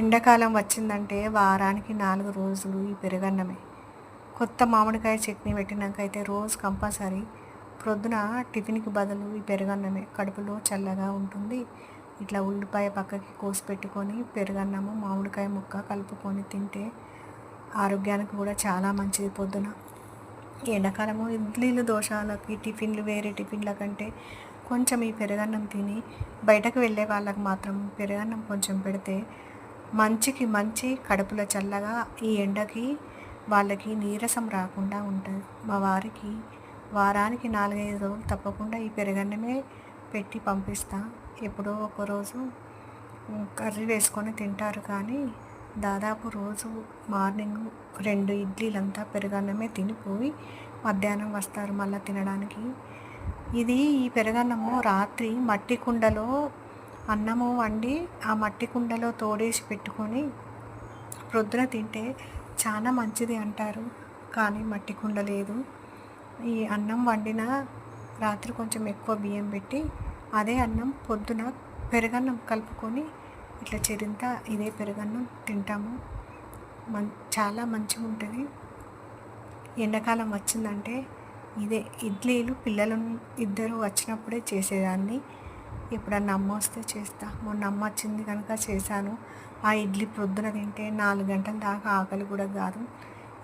ఎండాకాలం వచ్చిందంటే వారానికి నాలుగు రోజులు ఈ పెరుగన్నమే. కొత్త మామిడికాయ చట్నీ పెట్టినాక అయితే రోజు కంపల్సరీ ప్రొద్దున టిఫిన్కి బదులు ఈ పెరుగన్నమే. కడుపులో చల్లగా ఉంటుంది. ఇట్లా ఉల్లిపాయ పక్కకి కోసి పెట్టుకొని పెరుగన్నము మామిడికాయ ముక్క కలుపుకొని తింటే ఆరోగ్యానికి కూడా చాలా మంచిది పొద్దున. ఎండాకాలము ఇడ్లీలు దోషాలకి టిఫిన్లు వేరే టిఫిన్ల కంటే కొంచెం ఈ పెరుగన్నం తిని బయటకు వెళ్ళే వాళ్ళకి మాత్రం పెరుగన్నం కొంచెం పెడితే మంచికి మంచి కడుపులో చల్లగా ఈ ఎండకి వాళ్ళకి నీరసం రాకుండా ఉంటుంది. మా వారికి వారానికి నాలుగైదు రోజులు తప్పకుండా ఈ పెరుగన్నమే పెట్టి పంపిస్తా. ఎప్పుడో ఒకరోజు కర్రీ వేసుకొని తింటారు కానీ దాదాపు రోజు మార్నింగ్ రెండు ఇడ్లీలంతా పెరుగన్నమే తినిపోయి మధ్యాహ్నం వస్తారు మళ్ళీ తినడానికి. ఇది ఈ పెరుగన్నము రాత్రి మట్టి కుండలో అన్నము వండి ఆ మట్టి కుండలో తోడేసి పెట్టుకొని ప్రొద్దున తింటే చాలా మంచిది అంటారు కానీ మట్టి కుండ లేదు. ఈ అన్నం వండిన రాత్రి కొంచెం ఎక్కువ బియ్యం పెట్టి అదే అన్నం పొద్దున పెరుగన్నం కలుపుకొని ఇట్లా చెరింత ఇదే పెరుగన్నం తింటాము. మన్ చాలా మంచిగా ఉంటుంది ఎండాకాలం వచ్చిందంటే ఇదే ఇడ్లీలు పిల్లలు ఇద్దరు వచ్చినప్పుడే చేసేదాన్ని. ఎప్పుడన్నా అమ్మ వస్తే చేస్తా. మొన్న అమ్మ వచ్చింది కనుక చేశాను. ఆ ఇడ్లీ ప్రొద్దున తింటే నాలుగు గంటల దాకా ఆకలి కూడా కాదు.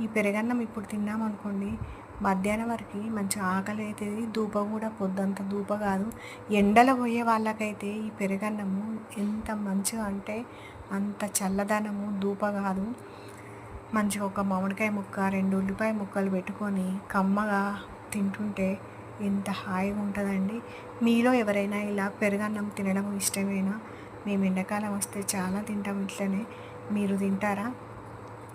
ఈ పెరగన్నం ఇప్పుడు తిన్నామనుకోండి మధ్యాహ్నం వరకు మంచి ఆకలి అవుతుంది దూప కూడా పొద్దంత దూప కాదు. ఎండలో పోయే వాళ్ళకైతే ఈ పెరగన్నము ఎంత మంచిగా అంటే అంత చల్లదనము దూప కాదు. మంచిగా ఒక మామిడికాయ ముక్క రెండు ఉల్లిపాయ ముక్కలు పెట్టుకొని కమ్మగా తింటుంటే ఎంత హాయిగా ఉంటుందండి. మీలో ఎవరైనా ఇలా పెరుగన్నం తినడం ఇష్టమేనా? మేము ఎండాకాలం వస్తే చాలా తింటాం ఇట్లనే. మీరు తింటారా?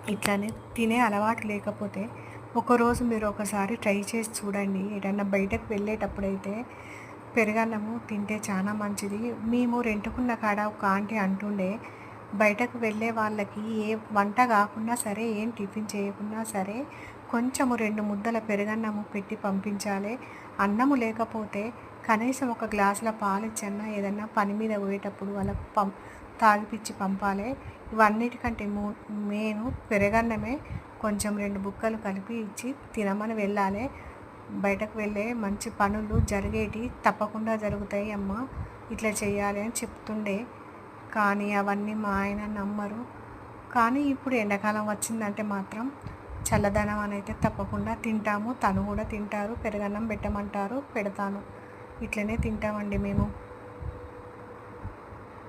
ఇట్లానే తినే అలవాటు లేకపోతే ఒకరోజు మీరు ఒకసారి ట్రై చేసి చూడండి. ఏదన్నా బయటకు వెళ్ళేటప్పుడైతే పెరుగన్నము తింటే చాలా మంచిది. మేము రెంటుకున్న కాడ ఒక ఆంటీ అంటుండే బయటకు వెళ్ళే వాళ్ళకి ఏ వంట కాకున్నా సరే ఏం టిఫిన్ చేయకున్నా సరే కొంచెము రెండు ముద్దల పెరుగన్నము పెట్టి పంపించాలి. అన్నము లేకపోతే కనీసం ఒక గ్లాసుల పాలు ఇచ్చన్నా ఏదన్నా పని మీద పోయేటప్పుడు వాళ్ళకు పం తాగిపిచ్చి పంపాలి. ఇవన్నిటికంటే మూ మెయిన్ పెరగన్నమే కొంచెం రెండు బుక్కలు కలిపి ఇచ్చి తినమని వెళ్ళాలి. బయటకు వెళ్ళే మంచి పనులు జరిగేటి తప్పకుండా జరుగుతాయి అమ్మ. ఇట్లా చేయాలి అని చెప్తుండే. కానీ అవన్నీ మా ఆయన నమ్మరు. కానీ ఇప్పుడు ఎండాకాలం వచ్చిందంటే మాత్రం చల్లదనం అనేది తప్పకుండా తింటాము. తను కూడా తింటారు. పెరగన్నం పెట్టమంటారు. పెడతాను. ఇట్లనే తింటామండి మేము.